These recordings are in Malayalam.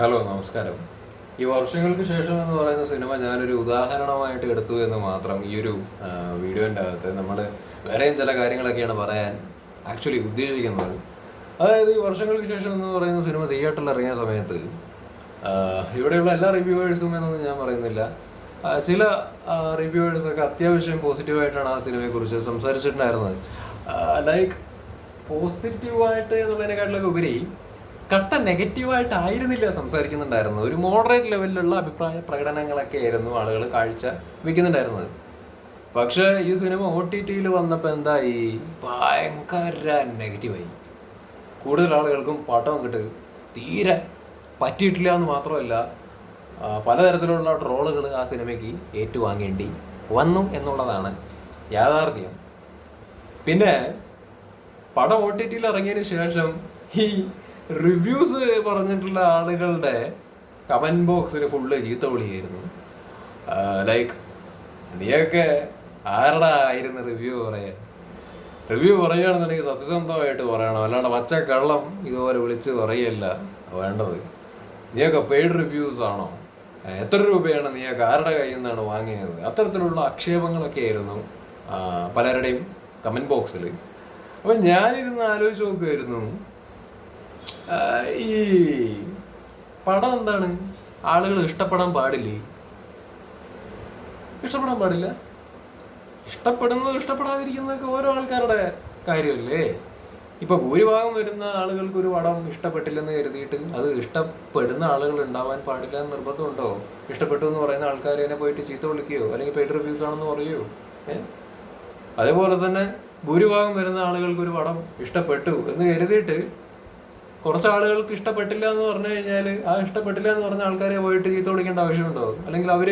ഹലോ നമസ്കാരം. ഈ വർഷങ്ങൾക്ക് ശേഷം എന്ന് പറയുന്ന സിനിമ ഞാനൊരു ഉദാഹരണമായിട്ട് എടുത്തു എന്ന് മാത്രം ഈ ഒരു വീഡിയോന്റെ അകത്ത് നമ്മൾ വേറെയും ചില കാര്യങ്ങളൊക്കെയാണ് പറയാൻ ആക്ച്വലി ഉദ്ദേശിക്കുന്നത്. അതായത് ഈ വർഷങ്ങൾക്ക് ശേഷം എന്ന് പറയുന്ന സിനിമ തിയേറ്ററിൽ ഇറങ്ങിയ സമയത്ത് ഇവിടെയുള്ള എല്ലാ റിവ്യൂവേഴ്സും എന്നൊന്നും ഞാൻ പറയുന്നില്ല. ചില റിവ്യൂവേഴ്സൊക്കെ അത്യാവശ്യം പോസിറ്റീവായിട്ടാണ് ആ സിനിമയെക്കുറിച്ച് സംസാരിച്ചിട്ടുണ്ടായിരുന്നത്. ലൈക്ക് പോസിറ്റീവായിട്ട് എന്നുള്ളതിനെക്കാട്ടിലൊക്കെ ഉപരി കട്ട നെഗറ്റീവായിട്ട് ആയിരുന്നില്ല സംസാരിക്കുന്നുണ്ടായിരുന്നത്? ഒരു മോഡറേറ്റ് ലെവലിലുള്ള അഭിപ്രായ പ്രകടനങ്ങളൊക്കെ ആയിരുന്നു ആളുകൾ കാഴ്ച വെക്കുന്നുണ്ടായിരുന്നത്. പക്ഷേ ഈ സിനിമ ഒ ടി ടിയിൽ വന്നപ്പോൾ എന്തായി? ഭയങ്കര നെഗറ്റീവായി. കൂടുതൽ ആളുകൾക്കും പടം കിട്ട് തീരെ പറ്റിയിട്ടില്ല എന്ന് മാത്രമല്ല പലതരത്തിലുള്ള ട്രോളുകൾ ആ സിനിമയ്ക്ക് ഏറ്റുവാങ്ങേണ്ടി വന്നു എന്നുള്ളതാണ് യാഥാർത്ഥ്യം. പിന്നെ പടം ഒ ടി ടിയിൽ ഇറങ്ങിയതിന് ശേഷം ഈ റിവ്യൂസ് പറഞ്ഞിട്ടുള്ള ആളുകളുടെ കമന്റ് ബോക്സിൽ ഫുള്ള് ചീത്ത വിളിയായിരുന്നു. ലൈക്ക് നീയൊക്കെ ആരുടെ ആയിരുന്നു റിവ്യൂ പറയാൻ? റിവ്യൂ പറയുകയാണെന്നുണ്ടെങ്കിൽ സത്യസന്ധമായിട്ട് പറയണം. അല്ലാണ്ട് പച്ച കള്ളം ഇതുപോലെ വിളിച്ച് പറയല്ല. വേണ്ടത്. നീയൊക്കെ പെയ്ഡ് റിവ്യൂസ് ആണോ? എത്ര രൂപയാണ് നീയൊക്കെ ആരുടെ കയ്യിൽ നിന്നാണ് വാങ്ങിയത്? അത്തരത്തിലുള്ള ആക്ഷേപങ്ങളൊക്കെ ആയിരുന്നു പലരുടെയും കമന്റ് ബോക്സിൽ അപ്പൊ ഞാനിരുന്ന് ആലോചിച്ച് നോക്കുമായിരുന്നു ഈ പടം എന്താണ്? ആളുകൾ ഇഷ്ടപ്പെടാൻ പാടില്ലേ? ഇഷ്ടപ്പെടാൻ പാടില്ല. ഇഷ്ടപ്പെടുന്നത് ഇഷ്ടപ്പെടാതിരിക്കുന്നതൊക്കെ ഓരോ ആൾക്കാരുടെ കാര്യമല്ലേ? ഇപ്പൊ ഭൂരിഭാഗം വരുന്ന ആളുകൾക്ക് ഒരു പടം ഇഷ്ടപ്പെട്ടില്ലെന്ന് കരുതിയിട്ട് അത് ഇഷ്ടപ്പെടുന്ന ആളുകൾ ഉണ്ടാവാൻ പാടില്ല എന്ന് നിർബന്ധമുണ്ടോ? ഇഷ്ടപ്പെട്ടു എന്ന് പറയുന്ന ആൾക്കാർ എന്നെ പോയിട്ട് ചീത്ത വിളിക്കുകയോ അല്ലെങ്കിൽ പെയ്ഡ് റിവ്യൂസ് ആണെന്ന് പറയുകയോ ഏഹ് അതേപോലെ തന്നെ ഭൂരിഭാഗം വരുന്ന ആളുകൾക്ക് ഒരു പടം ഇഷ്ടപ്പെട്ടു എന്ന് കരുതിയിട്ട് കുറച്ച് ആളുകൾക്ക് ഇഷ്ടപ്പെട്ടില്ല എന്ന് പറഞ്ഞു കഴിഞ്ഞാൽ ആ ഇഷ്ടപ്പെട്ടില്ല എന്ന് പറഞ്ഞ ആൾക്കാരെ പോയിട്ട് ചീത്ത വിളിക്കേണ്ട ആവശ്യമുണ്ടോ? അല്ലെങ്കിൽ അവർ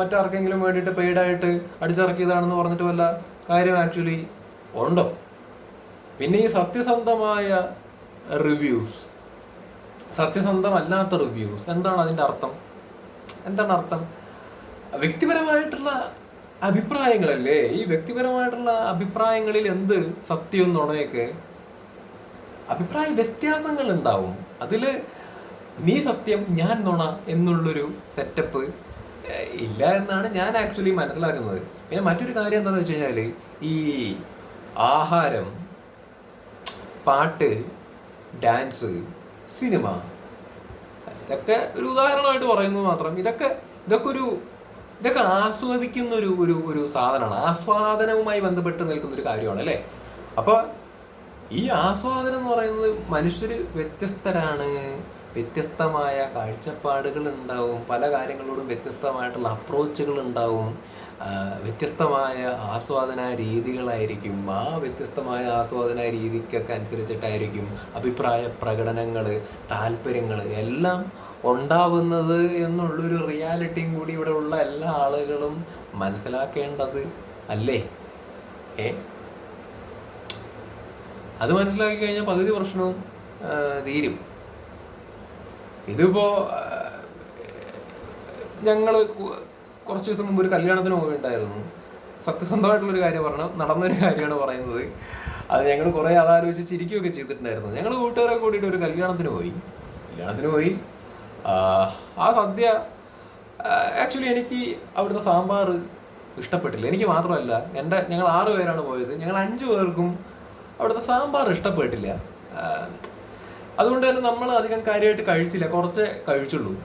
മറ്റാർക്കെങ്കിലും വേണ്ടിയിട്ട് പെയ്ഡായിട്ട് അടിച്ചിറക്കിയതാണെന്ന് പറഞ്ഞിട്ട് വല്ല കാര്യം ആക്ച്വലി ഉണ്ടോ? പിന്നെ ഈ സത്യസന്ധമായ റിവ്യൂസ് സത്യസന്ധമല്ലാത്ത റിവ്യൂസ് എന്താണ് അതിന്റെ അർത്ഥം? എന്താണ് അർത്ഥം? വ്യക്തിപരമായിട്ടുള്ള അഭിപ്രായങ്ങളല്ലേ? ഈ വ്യക്തിപരമായിട്ടുള്ള അഭിപ്രായങ്ങളിൽ എന്ത് സത്യവും നുണയൊക്കെ അഭിപ്രായ വ്യത്യാസങ്ങൾ ഉണ്ടാവും അതിൽ നീ സത്യം ഞാൻ നുണ എന്നുള്ളൊരു സെറ്റപ്പ് ഇല്ല എന്നാണ് ഞാൻ ആക്ച്വലി മനസ്സിലാക്കുന്നത്. പിന്നെ മറ്റൊരു കാര്യം എന്താണെന്ന് വെച്ച് കഴിഞ്ഞാൽ ഈ ആഹാരം പാട്ട് ഡാൻസ് സിനിമ ഇതൊക്കെ ഒരു ഉദാഹരണമായിട്ട് പറയുന്നു മാത്രം. ഇതൊക്കെ ഇതൊക്കെ ഒരു ഇതൊക്കെ ആസ്വദിക്കുന്ന ഒരു ഒരു ഒരു സാധനമാണ്. ആസ്വാദനവുമായി ബന്ധപ്പെട്ട് നിൽക്കുന്ന ഒരു കാര്യമാണ് അല്ലേ? അപ്പൊ ഈ ആസ്വാദനം എന്ന് പറയുന്നത് മനുഷ്യർ വ്യത്യസ്തരാണ്. വ്യത്യസ്തമായ കാഴ്ചപ്പാടുകൾ ഉണ്ടാവും പല കാര്യങ്ങളോടും വ്യത്യസ്തമായിട്ടുള്ള അപ്രോച്ചുകൾ ഉണ്ടാവും വ്യത്യസ്തമായ ആസ്വാദന രീതികളായിരിക്കും. ആ വ്യത്യസ്തമായ ആസ്വാദന രീതിക്കൊക്കെ അനുസരിച്ചിട്ടായിരിക്കും അഭിപ്രായ പ്രകടനങ്ങൾ താല്പര്യങ്ങൾ എല്ലാം ഉണ്ടാവുന്നത് എന്നുള്ളൊരു റിയാലിറ്റിയും കൂടി ഇവിടെ ഉള്ള എല്ലാ ആളുകളും മനസ്സിലാക്കേണ്ടത് അല്ലേ? ഏ? അത് മനസ്സിലാക്കി കഴിഞ്ഞാൽ പകുതി പ്രശ്നവും തീരും. ഇതിപ്പോ കു- കുറച്ച് ദിവസം മുമ്പ് ഒരു കല്യാണത്തിന് പോവുകയുണ്ടായിരുന്നു സത്യസന്ധമായിട്ടുള്ള ഒരു കാര്യം പറഞ്ഞു നടന്നൊരു കാര്യമാണ് പറയുന്നത്. അത് ഞങ്ങൾ കുറെ അതാലോചിച്ച് ചിരിക്കുകയൊക്കെ ചെയ്തിട്ടുണ്ടായിരുന്നു. ഞങ്ങൾ കൂട്ടുകാരെ കൂടിയിട്ട് ഒരു കല്യാണത്തിന് പോയി. കല്യാണത്തിന് പോയി. ആ സദ്യ ആക്ച്വലി എനിക്ക് അവിടുത്തെ സാമ്പാർ ഇഷ്ടപ്പെട്ടില്ല. എനിക്ക് മാത്രമല്ല എന്റെ ഞങ്ങൾ ആറ് പേരാണ് പോയത്. ഞങ്ങൾ അഞ്ചു പേർക്കും അവിടുത്തെ സാമ്പാർ ഇഷ്ടപ്പെട്ടില്ല. അതുകൊണ്ട് തന്നെ നമ്മൾ അധികം കാര്യമായിട്ട് കഴിച്ചില്ല. കുറച്ച് കഴിച്ചുള്ളൂ.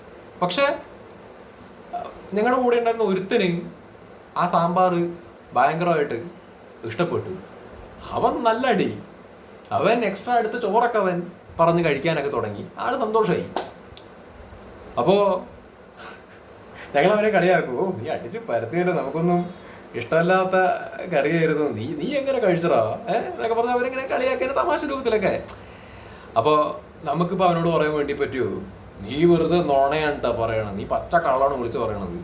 പക്ഷേ ഞങ്ങളുടെ കൂടെ ഉണ്ടായിരുന്ന ഒരുത്തന് ആ സാമ്പാർ ഭയങ്കരമായിട്ട് ഇഷ്ടപ്പെട്ടു. അവൻ നല്ല അടി. അവൻ എക്സ്ട്രാ എടുത്ത് ചോറൊക്കെ അവൻ പറഞ്ഞ് കഴിക്കാനൊക്കെ തുടങ്ങി. ആൾ സന്തോഷമായി അപ്പോ ഞങ്ങൾ അവനെ കളിയാക്കൂ. "ഓ, നീ അടിച്ച് പരത്തിയല്ലോ നമുക്കൊന്നും ഇഷ്ടമല്ലാത്ത കറിയായിരുന്നു. നീ നീ എങ്ങനെ കഴിച്ചടാ ഏഹ് എന്നൊക്കെ പറഞ്ഞാൽ അവരെങ്ങനെ കളിയാക്കിയ തമാശ രൂപത്തിലൊക്കെ. അപ്പോ നമുക്കിപ്പോ അവനോട് പറയാൻ വേണ്ടി പറ്റുമോ നീ വെറുതെ നോണയാണ്ടാ പറയണം നീ പച്ച കള്ളാണ് വിളിച്ച് പറയണത്.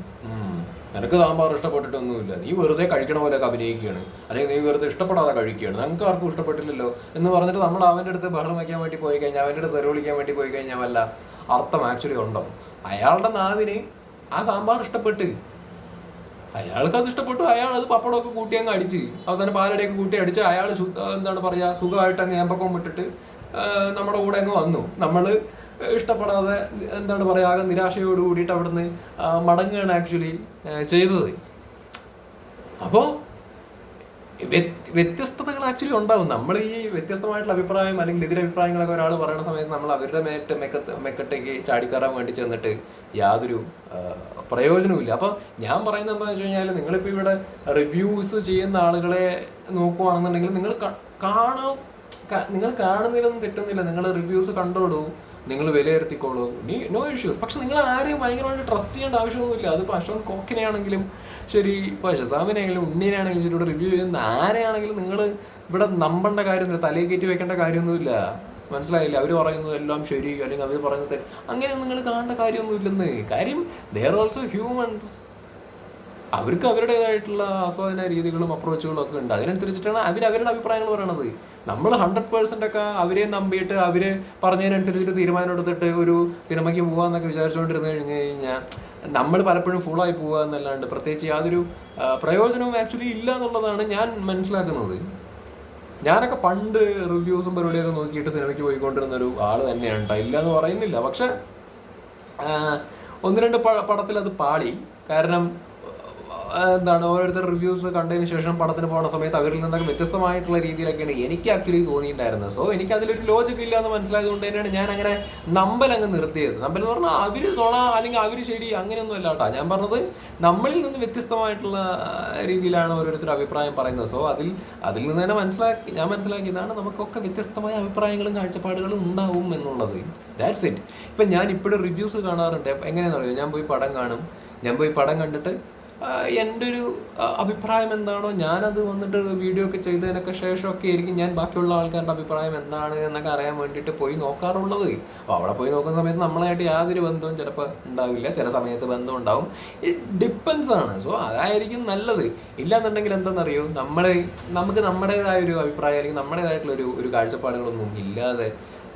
നിനക്ക് സാമ്പാർ ഇഷ്ടപ്പെട്ടിട്ടൊന്നുമില്ല. നീ വെറുതെ കഴിക്കണ പോലെ അഭിനയിക്കുകയാണ്. അല്ലെങ്കിൽ നീ വെറുതെ ഇഷ്ടപ്പെടാതെ കഴിക്കുകയാണ്. ഞങ്ങൾക്ക് ആർക്കും ഇഷ്ടപ്പെട്ടില്ലല്ലോ എന്ന് പറഞ്ഞിട്ട് നമ്മൾ അവന്റെ അടുത്ത് ബഹളം വയ്ക്കാൻ വേണ്ടി പോയി കഴിഞ്ഞാൽ അവന്റെ അടുത്ത് തെരുവിളിക്കാൻ വേണ്ടി പോയി കഴിഞ്ഞാൽ വല്ല അർത്ഥം ആക്ച്വലി ഉണ്ടോ? അയാളുടെ നാവിന് ആ സാമ്പാർ ഇഷ്ടപ്പെട്ട്. അയാൾക്ക് അത് ഇഷ്ടപ്പെട്ടു. അയാൾ അത് പപ്പടമൊക്കെ കൂട്ടി അങ്ങ് അടിച്ച്. അവസാനം പാലടയൊക്കെ കൂട്ടി അടിച്ച് അയാൾ എന്താണ് പറയാ സുഖമായിട്ട് അങ്ങ് ഏമ്പക്കം വിട്ടിട്ട് നമ്മുടെ കൂടെ അങ്ങ് വന്നു. നമ്മൾ ഇഷ്ടപ്പെടാതെ എന്താണ് പറയുക ആകെ നിരാശയോട് കൂടിയിട്ട് അവിടുന്ന് മടങ്ങുകയാണ് ആക്ച്വലി ചെയ്തത്. അപ്പോൾ വ്യത്യസ്തതകൾ ആക്ച്വലി ഉണ്ടാവും. നമ്മൾ ഈ വ്യത്യസ്തമായിട്ടുള്ള അഭിപ്രായം അല്ലെങ്കിൽ എതിരഭിപ്രായങ്ങളൊക്കെ ഒരാൾ പറയുന്ന സമയത്ത് നമ്മൾ അവരുടെ മേറ്റ് മെക്കത്ത് മെക്കട്ടേക്ക് ചാടിക്കയറാൻ വേണ്ടി ചെന്നിട്ട് യാതൊരു പ്രയോജനവുമില്ല. അപ്പം ഞാൻ പറയുന്നത് എന്താണെന്ന് വെച്ച് കഴിഞ്ഞാൽ നിങ്ങളിപ്പോൾ ഇവിടെ റിവ്യൂസ് ചെയ്യുന്ന ആളുകളെ നോക്കുവാണെന്നുണ്ടെങ്കിൽ നിങ്ങൾ കാണാൻ നിങ്ങൾ കാണുന്നതിലൊന്നും തെറ്റുന്നില്ല നിങ്ങൾ റിവ്യൂസ് കണ്ടോളൂ നിങ്ങൾ വിലയിരുത്തിക്കോളൂ. നീ നോ ഇഷ്യൂസ് പക്ഷെ നിങ്ങൾ ആരെയും ഭയങ്കരമായിട്ട് ട്രസ്റ്റ് ചെയ്യേണ്ട ആവശ്യമൊന്നുമില്ല. അതിപ്പോൾ അശോക് കോക്കിനെ ആണെങ്കിലും ശരി ഇപ്പോൾ ഷസാമിനെയാണെങ്കിലും ഉണ്ണീനാണെങ്കിലും ശരി ഇവിടെ റിവ്യൂ ചെയ്യുന്ന ആരെയാണെങ്കിലും നിങ്ങൾ ഇവിടെ നമ്പേണ്ട കാര്യമൊന്നുമില്ല തലയിൽ കയറ്റി വെക്കേണ്ട കാര്യമൊന്നുമില്ല മനസ്സിലായില്ല? അവർ പറയുന്നത് എല്ലാം ശരി അല്ലെങ്കിൽ അവർ പറയുന്നത് അങ്ങനെ നിങ്ങൾ കാണേണ്ട കാര്യമൊന്നുമില്ലെന്ന് കാര്യം ദർ ഓൾസോ ഹ്യൂമൻസ് അവർക്ക് അവരുടേതായിട്ടുള്ള ആസ്വാദന രീതികളും അപ്രോച്ചുകളും ഒക്കെ ഉണ്ട്. അതിനനുസരിച്ചിട്ടാണ് അവർ അവരുടെ അഭിപ്രായങ്ങൾ പറയണത്. നമ്മൾ ഹൺഡ്രഡ് പേഴ്സന്റ് ഒക്കെ അവരെ നമ്പിയിട്ട് അവർ പറഞ്ഞതിനനുസരിച്ചിട്ട് തീരുമാനം എടുത്തിട്ട് ഒരു സിനിമയ്ക്ക് പോകാമെന്നൊക്കെ വിചാരിച്ചുകൊണ്ടിരുന്നു കഴിഞ്ഞ് കഴിഞ്ഞാൽ നമ്മൾ പലപ്പോഴും ഫുള്ളായി പോകുക എന്നല്ലാണ്ട് പ്രത്യേകിച്ച് യാതൊരു പ്രയോജനവും ആക്ച്വലി ഇല്ല എന്നുള്ളതാണ് ഞാൻ മനസ്സിലാക്കുന്നത്. ഞാനൊക്കെ പണ്ട് റിവ്യൂസും പരിപാടിയൊക്കെ നോക്കിയിട്ട് സിനിമയ്ക്ക് പോയിക്കൊണ്ടിരുന്ന ഒരു ആൾ തന്നെയാണ്. ഇല്ല എന്ന് പറയുന്നില്ല. പക്ഷെ ഒന്ന് രണ്ട് പടത്തിൽ അത് പാളി. കാരണം എന്താണ് ഓരോരുത്തർ റിവ്യൂസ് കണ്ടതിന് ശേഷം പടത്തിന് പോകുന്ന സമയത്ത് അവരിൽ നിന്നൊക്കെ വ്യത്യസ്തമായിട്ടുള്ള രീതിയിലൊക്കെയാണ് എനിക്ക് ആക്ച്വലി തോന്നിയിട്ടുണ്ടായിരുന്നത്. സോ എനിക്ക് അതിലൊരു ലോജിക് ഇല്ല എന്ന് മനസ്സിലായത് കൊണ്ട് തന്നെയാണ് ഞാൻ അങ്ങനെ നമ്പൽ അങ്ങ് നിർത്തിയത്. നമ്പൽ എന്ന് പറഞ്ഞാൽ അവർ തൊള അല്ലെങ്കിൽ അവർ ശരി അങ്ങനെയൊന്നും അല്ല കേട്ടോ. ഞാൻ പറഞ്ഞത് നമ്മളിൽ നിന്ന് വ്യത്യസ്തമായിട്ടുള്ള രീതിയിലാണ് ഓരോരുത്തർ അഭിപ്രായം പറയുന്നത്. സോ അതിൽ അതിൽ നിന്ന് തന്നെ മനസ്സിലാക്കി ഞാൻ മനസ്സിലാക്കിയതാണ് നമുക്കൊക്കെ വ്യത്യസ്തമായ അഭിപ്രായങ്ങളും കാഴ്ചപ്പാടുകളും ഉണ്ടാവും എന്നുള്ളത്. ദാറ്റ്സ് ഇറ്റ് ഇപ്പം ഞാൻ ഇപ്പോഴും റിവ്യൂസ് കാണാറുണ്ട്. എങ്ങനെയാണെന്ന് അറിയാം? ഞാൻ പോയി പടം കാണും. ഞാൻ പോയി പടം കണ്ടിട്ട് എന്റെ ഒരു അഭിപ്രായം എന്താണോ ഞാനത് വന്നിട്ട് വീഡിയോ ഒക്കെ ചെയ്തതിനൊക്കെ ശേഷമൊക്കെ ആയിരിക്കും ഞാൻ ബാക്കിയുള്ള ആൾക്കാരുടെ അഭിപ്രായം എന്താണ് എന്നൊക്കെ അറിയാൻ വേണ്ടിയിട്ട് പോയി നോക്കാറുള്ളത്. അപ്പോൾ അവിടെ പോയി നോക്കുന്ന സമയത്ത് നമ്മളായിട്ട് യാതൊരു ബന്ധവും ചിലപ്പോൾ ഉണ്ടാവില്ല. ചില സമയത്ത് ബന്ധം ഉണ്ടാവും. ഡിപ്പെൻസ് ആണ്. സോ അതായിരിക്കും നല്ലത്. ഇല്ലാന്നുണ്ടെങ്കിൽ എന്താണെന്നറിയോ നമ്മൾ നമുക്ക് നമ്മുടേതായ ഒരു അഭിപ്രായം അല്ലെങ്കിൽ നമ്മുടേതായിട്ടുള്ള ഒരു ഒരു കാഴ്ചപ്പാടുകളൊന്നും ഇല്ലാതെ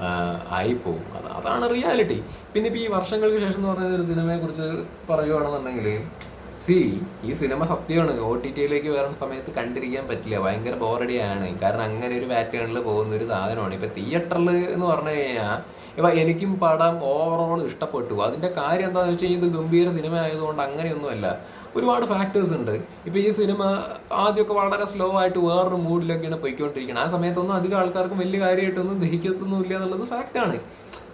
ആയി ആയിപ്പോവും. അത് അതാണ് റിയാലിറ്റി പിന്നെ ഇപ്പോൾ ഈ വർഷങ്ങൾക്ക് ശേഷം എന്ന് പറയുന്ന ഒരു സിനിമയെ കുറിച്ച് പറയുവാണെന്നുണ്ടെങ്കിൽ സി ഈ സിനിമ സത്യമാണ്. ഒ ടി ടിയിലേക്ക് വരുന്ന സമയത്ത് കണ്ടിരിക്കാൻ പറ്റില്ല. ഭയങ്കര ബോറടിയാണ് കാരണം അങ്ങനെ ഒരു പാറ്റേണിൽ പോകുന്ന ഒരു സാധനമാണ്. ഇപ്പൊ തിയേറ്ററിൽ എന്ന് പറഞ്ഞു കഴിഞ്ഞാൽ ഇപ്പൊ എനിക്കും പടം ഓവറോൾ ഇഷ്ടപ്പെട്ടു. അതിന്റെ കാര്യം എന്താണെന്ന് വെച്ച് കഴിഞ്ഞാൽ ഇത് ഗംഭീര സിനിമ ആയതുകൊണ്ട് അങ്ങനെയൊന്നുമല്ല. ഒരുപാട് ഫാക്ടേഴ്സ് ഉണ്ട്. ഇപ്പൊ ഈ സിനിമ ആദ്യമൊക്കെ വളരെ സ്ലോ ആയിട്ട് വേറൊരു മൂഡിലൊക്കെയാണ് പോയിക്കൊണ്ടിരിക്കുന്നത് ആ സമയത്തൊന്നും അധികം ആൾക്കാർക്കും വലിയ കാര്യമായിട്ടൊന്നും ദഹിക്കത്തൊന്നുമില്ല എന്നുള്ളത് ഫാക്റ്റാണ്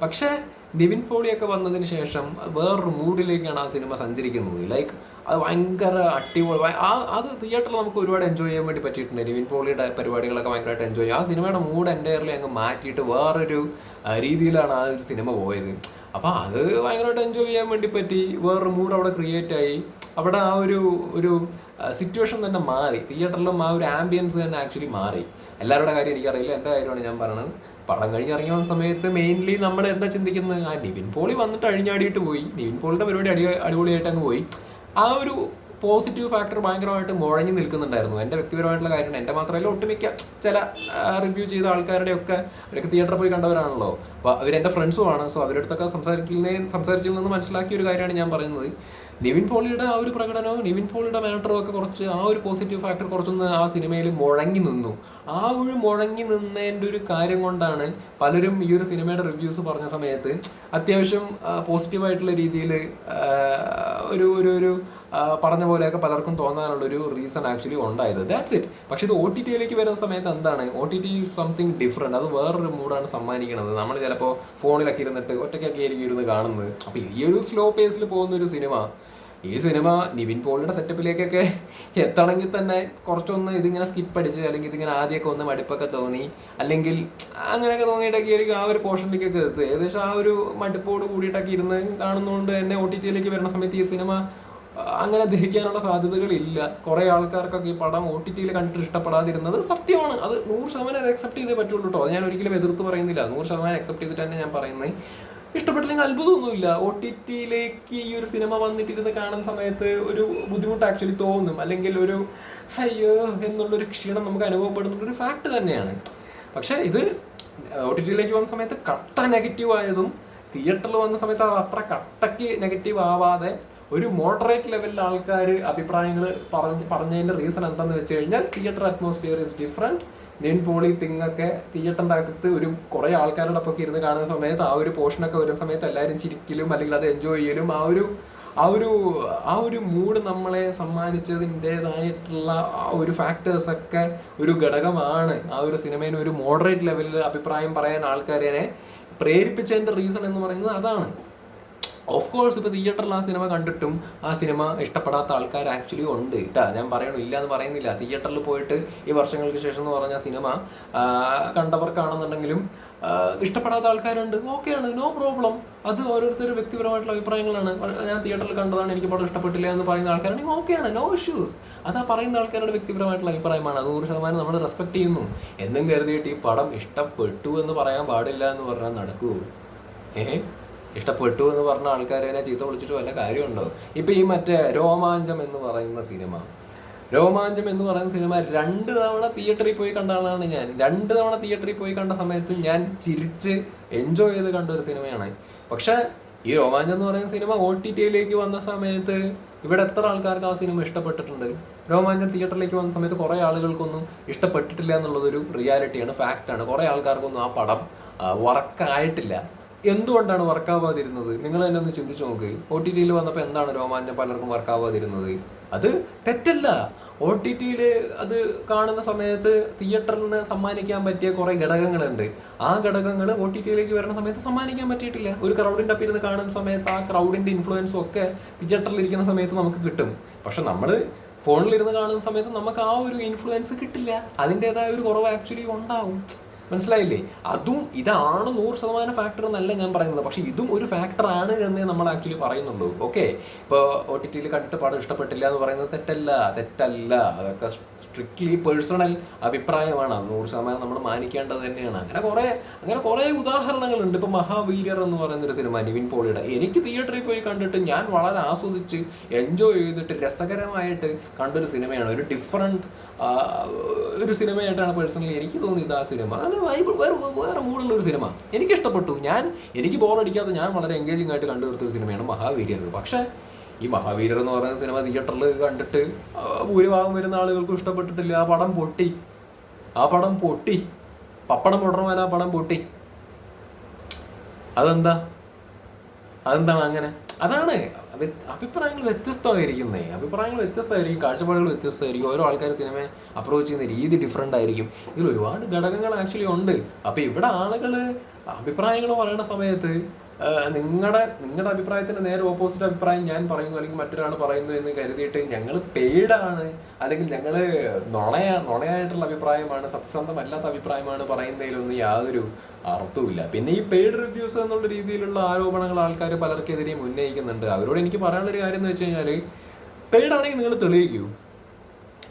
പക്ഷേ നിവിൻ പോളിയൊക്കെ വന്നതിന് ശേഷം വേറൊരു മൂഡിലേക്കാണ് ആ സിനിമ സഞ്ചരിക്കുന്നത്. ലൈക്ക് അത് ഭയങ്കര അടിപൊളി. ആ അത് തിയേറ്ററിൽ നമുക്ക് ഒരുപാട് എൻജോയ് ചെയ്യാൻ വേണ്ടി പറ്റിയിട്ടുണ്ട്. നിവിൻ പോളിയുടെ പരിപാടികളൊക്കെ ഭയങ്കരമായിട്ട് എൻജോയ് ചെയ്യും. ആ സിനിമയുടെ മൂഡ് എന്റയർലി അങ്ങ് മാറ്റിയിട്ട് വേറൊരു രീതിയിലാണ് ആ ഒരു സിനിമ പോയത്. അപ്പോൾ അത് ഭയങ്കരമായിട്ട് എൻജോയ് ചെയ്യാൻ വേണ്ടി പറ്റി. വേറൊരു മൂഡ് അവിടെ ക്രിയേറ്റ് ആയി. അവിടെ ആ ഒരു ഒരു സിറ്റുവേഷൻ തന്നെ മാറി. തിയേറ്ററിലും ആ ഒരു ആംബിയൻസ് തന്നെ ആക്ച്വലി മാറി. എല്ലാവരുടെ കാര്യം എനിക്കറിയില്ല. എന്റെ കാര്യമാണ് ഞാൻ പറയുന്നത് പടം കഴിഞ്ഞ് ഇറങ്ങി വന്ന സമയത്ത് മെയിൻലി നമ്മൾ എന്താ ചിന്തിക്കുന്നത്? ആ നിവിൻ പോളി വന്നിട്ട് അഴിഞ്ഞാടിയിട്ട് പോയി. നിവിൻ പോളിയുടെ പരിപാടി അടി അടിപൊളിയായിട്ട് അങ്ങ് പോയി. ആ ഒരു പോസിറ്റീവ് ഫാക്ടർ ഭയങ്കരമായിട്ട് മുഴങ്ങി നിൽക്കുന്നുണ്ടായിരുന്നു. എന്റെ വ്യക്തിപരമായിട്ടുള്ള കാര്യമാണ്. എന്റെ മാത്രമല്ല ഒട്ടുമിക്ക ചില റിവ്യൂ ചെയ്ത ആൾക്കാരുടെ ഒക്കെ അവരൊക്കെ തിയേറ്ററിൽ പോയി കണ്ടവരാണല്ലോ. അപ്പോൾ അവരെന്റെ ഫ്രണ്ട്സുമാണ് സോ അവരുടെ അടുത്തൊക്കെ സംസാരിക്കുന്നതിൽ സംസാരിച്ചതിൽ നിന്ന് മനസ്സിലാക്കിയ ഒരു കാര്യമാണ് ഞാൻ പറയുന്നത്. നിവിൻ പോളിയുടെ ആ ഒരു പ്രകടനവും നിവിൻ പോളിയുടെ മാറ്ററും ഒക്കെ കുറച്ച് ആ ഒരു പോസിറ്റീവ് ഫാക്ടർ കുറച്ചൊന്ന് ആ സിനിമയിൽ മുഴങ്ങി നിന്നു. ആ ഒരു മുഴങ്ങി നിന്നതിന്റെ ഒരു കാര്യം കൊണ്ടാണ് പലരും ഈ ഒരു സിനിമയുടെ റിവ്യൂസ് പറഞ്ഞ സമയത്ത് അത്യാവശ്യം പോസിറ്റീവായിട്ടുള്ള രീതിയിൽ ഒരു ഒരു ഒരു പറഞ്ഞ പോലെയൊക്കെ പലർക്കും തോന്നാനുള്ള ഒരു റീസൺ ആക്ച്വലി ഉണ്ടായത്. ദാറ്റ്സ് ഇറ്റ് പക്ഷേ ഇത് ഒ ടി ടിയിലേക്ക് വരുന്ന സമയത്ത് എന്താണ്? O T T something different അത് വേറൊരു മൂഡാണ് സമ്മാനിക്കുന്നത്. നമ്മൾ ചിലപ്പോൾ ഫോണിലൊക്കെ ഇരുന്നിട്ട് ഒറ്റയ്ക്കൊക്കെ ആയിരിക്കും ഇരുന്ന് കാണുന്നത്. അപ്പോൾ ഈ ഒരു സ്ലോ പേസിൽ പോകുന്ന ഒരു സിനിമ ഈ സിനിമ നിവിൻ പോളിയുടെ സെറ്റപ്പിലേക്കൊക്കെ എത്തണമെങ്കിൽ തന്നെ കുറച്ചൊന്ന് ഇതിങ്ങനെ സ്കിപ്പ് അടിച്ച് അല്ലെങ്കിൽ ഇതിങ്ങനെ ആദ്യമൊക്കെ ഒന്ന് മടുപ്പൊക്കെ തോന്നി. അല്ലെങ്കിൽ അങ്ങനെയൊക്കെ തോന്നിയിട്ടൊക്കെ ആയിരിക്കും ആ ഒരു പോർഷനിലേക്കൊക്കെ എത്തുക. ഏകദേശം ആ ഒരു മടുപ്പോട് കൂടിയിട്ടൊക്കെ ഇരുന്ന് കാണുന്നതുകൊണ്ട് തന്നെ ഒ ടി ടിയിലേക്ക് വരുന്ന സമയത്ത് ഈ സിനിമ അങ്ങനെ ദഹിക്കാനുള്ള സാധ്യതകളില്ല. കുറെ ആൾക്കാർക്കൊക്കെ ഈ പടം ഒ ടി ടിയിൽ കണ്ടിട്ട് ഇഷ്ടപ്പെടാതിരുന്നത് സത്യമാണ്. അത് നൂറ് ശതമാനം അക്സെപ്റ്റ് ചെയ്തേ പറ്റുള്ളൂ കേട്ടോ അത് ഞാൻ ഒരിക്കലും എതിർത്ത് പറയുന്നില്ല. നൂറ് ശതമാനം അക്സെപ്റ്റ് ചെയ്തിട്ട് തന്നെ ഞാൻ പറയുന്നത് ഇഷ്ടപ്പെട്ടില്ലെങ്കിൽ അത്ഭുതമൊന്നുമില്ല. ഒ ടി ടിയിലേക്ക് ഈ ഒരു സിനിമ വന്നിട്ടിരുന്ന് കാണുന്ന സമയത്ത് ഒരു ബുദ്ധിമുട്ട് ആക്ച്വലി തോന്നും. അല്ലെങ്കിൽ ഒരു അയ്യോ എന്നുള്ളൊരു ക്ഷീണം നമുക്ക് അനുഭവപ്പെടുന്ന ഒരു ഫാക്ട് തന്നെയാണ്. പക്ഷെ ഇത് ഒ ടി ടിയിലേക്ക് വന്ന സമയത്ത് കട്ട നെഗറ്റീവ് ആയതും തിയേറ്ററിൽ വന്ന സമയത്ത് അത് അത്ര കട്ടയ്ക്ക് നെഗറ്റീവ് ആവാതെ ഒരു മോഡറേറ്റ് ലെവലിൽ ആൾക്കാർ അഭിപ്രായങ്ങൾ പറഞ്ഞ് പറഞ്ഞതിന്റെ റീസൺ എന്താണെന്ന് വെച്ച് കഴിഞ്ഞാൽ തിയേറ്റർ അറ്റ്മോസ്ഫിയർ ഇസ് ഡിഫറെന്റ് നിൻ പോളി തിങ്ങൊക്കെ ഒക്കെ തിയേറ്ററിന്റെ അകത്ത് ഒരു കുറേ ആൾക്കാരുടെ ഒപ്പം ഇരുന്ന് കാണുന്ന സമയത്ത് ആ ഒരു പോർഷനൊക്കെ വരുന്ന സമയത്ത് എല്ലാവരും ചിരിക്കലും അല്ലെങ്കിൽ അത് എൻജോയ് ചെയ്യലും ആ ഒരു ആ ഒരു ആ ഒരു മൂഡ് നമ്മളെ സമ്മാനിച്ചതിന്റെതായിട്ടുള്ള ആ ഒരു ഫാക്ടേഴ്സൊക്കെ ഒരു ഘടകമാണ്. ആ ഒരു സിനിമയിൽ ഒരു മോഡറേറ്റ് ലെവലിൽ അഭിപ്രായം പറയാൻ ആൾക്കാരെ പ്രേരിപ്പിച്ചതിന്റെ റീസൺ എന്ന് പറയുന്നത് അതാണ്. ഓഫ് കോഴ്സ് ഇപ്പോൾ തിയേറ്ററിൽ ആ സിനിമ കണ്ടിട്ടും ആ സിനിമ ഇഷ്ടപ്പെടാത്ത ആൾക്കാർ ആക്ച്വലി ഉണ്ട് കേട്ടാ ഞാൻ പറയണു ഇല്ല എന്ന് പറയുന്നില്ല. തിയേറ്ററിൽ പോയിട്ട് ഈ വർഷങ്ങൾക്ക് ശേഷം എന്ന് പറഞ്ഞ സിനിമ കണ്ടവർക്കാണെന്നുണ്ടെങ്കിലും ഇഷ്ടപ്പെടാത്ത ആൾക്കാരുണ്ട്. ഓക്കെയാണ് നോ പ്രോബ്ലം അത് ഓരോരുത്തരും വ്യക്തിപരമായിട്ടുള്ള അഭിപ്രായങ്ങളാണ്. ഞാൻ തിയേറ്ററിൽ കണ്ടതാണ് എനിക്ക് പടം ഇഷ്ടപ്പെട്ടില്ല എന്ന് പറയുന്ന ആൾക്കാരാണെങ്കിൽ ഓക്കെയാണ് നോ ഇഷ്യൂസ് അത് ആ പറയുന്ന ആൾക്കാരുടെ വ്യക്തിപരമായിട്ടുള്ള അഭിപ്രായമാണ്. അത് നൂറ് ശതമാനം നമ്മൾ റെസ്പെക്ട് ചെയ്യുന്നു. എന്നും കരുതിയിട്ട് ഈ പടം ഇഷ്ടപ്പെട്ടു എന്ന് പറയാൻ പാടില്ല എന്ന് പറഞ്ഞാൽ നടക്കൂ. ഏഹ് ഇഷ്ടപ്പെട്ടു എന്ന് പറഞ്ഞ ആൾക്കാരെ ചീത്ത വിളിച്ചിട്ട് വല്ല കാര്യമുണ്ടോ? ഇപ്പൊ ഈ മറ്റേ രോമാഞ്ചം എന്ന് പറയുന്ന സിനിമ. രോമാഞ്ചം എന്ന് പറയുന്ന സിനിമ രണ്ട് തവണ തിയേറ്ററിൽ പോയി കണ്ട ആളാണ് ഞാൻ. രണ്ട് തവണ തിയേറ്ററിൽ പോയി കണ്ട സമയത്ത് ഞാൻ ചിരിച്ച് എൻജോയ് ചെയ്ത് കണ്ട ഒരു സിനിമയാണ്. പക്ഷെ ഈ രോമാഞ്ചം എന്ന് പറയുന്ന സിനിമ ഒ ടി ടിയിലേക്ക് വന്ന സമയത്ത് ഇവിടെ എത്ര ആൾക്കാർക്ക് ആ സിനിമ ഇഷ്ടപ്പെട്ടിട്ടുണ്ട്? രോമാഞ്ചം തിയേറ്ററിലേക്ക് വന്ന സമയത്ത് കുറെ ആളുകൾക്കൊന്നും ഇഷ്ടപ്പെട്ടിട്ടില്ല എന്നുള്ളതൊരു റിയാലിറ്റിയാണ് ഫാക്റ്റാണ് കുറെ ആൾക്കാർക്കൊന്നും ആ പടം വർക്കായിട്ടില്ല എന്തുകൊണ്ടാണ് വർക്കാവാതിരുന്നത്? നിങ്ങൾ തന്നെ ഒന്ന് ചിന്തിച്ചു നോക്ക്. ഒ ടി ടിയിൽ വന്നപ്പോൾ എന്താണ് രോമാഞ്ചം പലർക്കും വർക്കാവാതിരുന്നത്? അത് തെറ്റല്ല. ഒ ടി ടിയിൽ അത് കാണുന്ന സമയത്ത് തിയേറ്ററിന് സമ്മാനിക്കാൻ പറ്റിയ കുറെ ഘടകങ്ങളുണ്ട്. ആ ഘടകങ്ങൾ ഒ ടി ടിയിലേക്ക് വരുന്ന സമയത്ത് സമ്മാനിക്കാൻ പറ്റിയിട്ടില്ല. ഒരു ക്രൗഡിന്റെ ഇരുന്ന് കാണുന്ന സമയത്ത് ആ ക്രൗഡിന്റെ ഇൻഫ്ലുവൻസും ഒക്കെ തിയേറ്ററിൽ ഇരിക്കുന്ന സമയത്ത് നമുക്ക് കിട്ടും. പക്ഷെ നമ്മൾ ഫോണിലിരുന്ന് കാണുന്ന സമയത്ത് നമുക്ക് ആ ഒരു ഇൻഫ്ലുവൻസ് കിട്ടില്ല. അതിന്റെതായ ഒരു കുറവ് ആക്ച്വലി ഉണ്ടാവും. മനസ്സിലായില്ലേ? അതും ഇതാണ് നൂറ് ശതമാനം ഫാക്ടർ എന്നല്ല ഞാൻ പറയുന്നത്. പക്ഷെ ഇതും ഒരു ഫാക്ടർ ആണ് എന്നേ നമ്മൾ ആക്ച്വലി പറയുന്നുള്ളൂ. ഓക്കെ ഇപ്പോൾ ഒ ടി ടിയിൽ കണ്ടിട്ട് പടം ഇഷ്ടപ്പെട്ടില്ല എന്ന് പറയുന്നത് തെറ്റല്ല. തെറ്റല്ല. അതൊക്കെ സ്ട്രിക്ട്ലി പേഴ്സണൽ അഭിപ്രായമാണ്. നൂറ് ശതമാനം നമ്മൾ മാനിക്കേണ്ടത് തന്നെയാണ്. അങ്ങനെ കുറേ അങ്ങനെ കുറെ ഉദാഹരണങ്ങളുണ്ട്. ഇപ്പൊ മഹാവീര്യർ എന്ന് പറയുന്ന ഒരു സിനിമ നിവിൻ പോളിയുടെ. എനിക്ക് തിയേറ്ററിൽ പോയി കണ്ടിട്ട് ഞാൻ വളരെ ആസ്വദിച്ച് എൻജോയ് ചെയ്തിട്ട് രസകരമായിട്ട് കണ്ടൊരു സിനിമയാണ്. ഒരു ഡിഫറെന്റ് ഒരു സിനിമയായിട്ടാണ് പേഴ്സണലി എനിക്ക് തോന്നിയത് ആ സിനിമ. അങ്ങനെ വൈബ് വേറെ വേറെ മൂടുള്ള ഒരു സിനിമ. എനിക്ക് ഇഷ്ടപ്പെട്ടു ഞാൻ എനിക്ക് ബോറടിക്കാതെ ഞാൻ വളരെ എൻഗേജിംഗ് ആയിട്ട് കണ്ടു ഒരു സിനിമയാണ് മഹാവീര്യർ. പക്ഷേ ഈ മഹാവീരർ എന്ന് പറയുന്ന സിനിമ തിയേറ്ററിൽ കണ്ടിട്ട് ഭൂരിഭാഗം വരുന്ന ആളുകൾക്കും ഇഷ്ടപ്പെട്ടിട്ടില്ല. ആ പടം പൊട്ടി. ആ പടം പൊട്ടി. പപ്പടം പൊടർമാൻ ആ പടം പൊട്ടി. അതെന്താ? അതെന്താണ് അങ്ങനെ? അതാണ് അഭിപ്രായങ്ങൾ വ്യത്യസ്തമായിരിക്കുന്നേ. അഭിപ്രായങ്ങൾ വ്യത്യസ്തമായിരിക്കും കാഴ്ചപ്പാടുകൾ വ്യത്യസ്തമായിരിക്കും. ഓരോ ആൾക്കാർ സിനിമയെ അപ്രോച്ച് ചെയ്യുന്ന രീതി ഡിഫറെന്റ് ആയിരിക്കും. ഇതിൽ ഒരുപാട് ഘടകങ്ങൾ ആക്ച്വലി ഉണ്ട്. അപ്പൊ ഇവിടെ ആളുകൾ അഭിപ്രായങ്ങൾ പറയുന്ന സമയത്ത് നിങ്ങളുടെ നിങ്ങളുടെ അഭിപ്രായത്തിന് നേരെ ഓപ്പോസിറ്റ് അഭിപ്രായം ഞാൻ പറയുന്നു അല്ലെങ്കിൽ മറ്റൊരാൾ പറയുന്നു എന്ന് കരുതിയിട്ട് ഞങ്ങൾ പെയ്ഡാണ് അല്ലെങ്കിൽ ഞങ്ങൾ നുണയാ നുണയായിട്ടുള്ള അഭിപ്രായമാണ് സത്യസന്ധമല്ലാത്ത അഭിപ്രായമാണ് പറയുന്നതിലൊന്നും യാതൊരു അർത്ഥവുമില്ല. പിന്നെ ഈ പെയ്ഡ് റിവ്യൂസ് എന്നുള്ള രീതിയിലുള്ള ആരോപണങ്ങൾ ആൾക്കാർ പലർക്കെതിരെയും ഉന്നയിക്കുന്നുണ്ട്. അവരോട് എനിക്ക് പറയാനുള്ള ഒരു കാര്യം എന്ന് വെച്ച് കഴിഞ്ഞാൽ പെയ്ഡാണെങ്കിൽ നിങ്ങൾ തെളിയിക്കൂ.